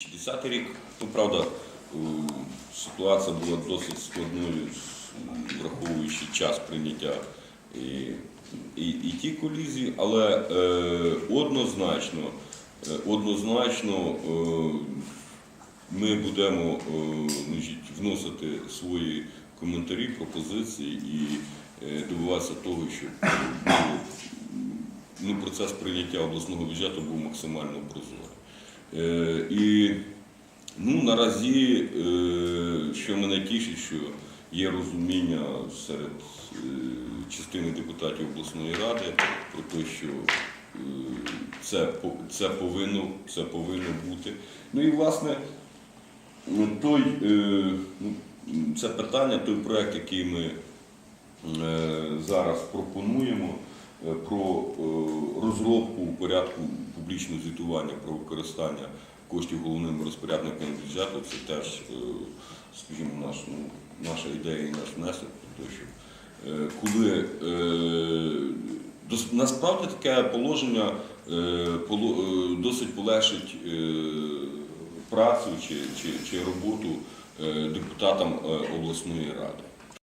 2010 рік, ну правда, ситуація була досить складною, враховуючи час прийняття і, і, і ті колізії, але е, однозначно, е, однозначно е, ми будемо е, вносити свої коментарі, пропозиції і е, добиватися того, щоб е, ну, процес прийняття обласного бюджету був максимально прозорий. Е, І ну, наразі, е, що мене тішить, що є розуміння серед е, частини депутатів обласної ради про те, що це, це, повинно, це повинно бути. Ну і власне той, ну, це питання, той проект, який ми зараз пропонуємо про розробку порядку публічного звітування про використання коштів головним розпорядником бюджету. Це теж, е, скажімо, наш, ну, наша ідея і наш внесок, що е, коли е, насправді таке положення поло- досить полегшить працю чи, чи, чи роботу депутатам обласної ради.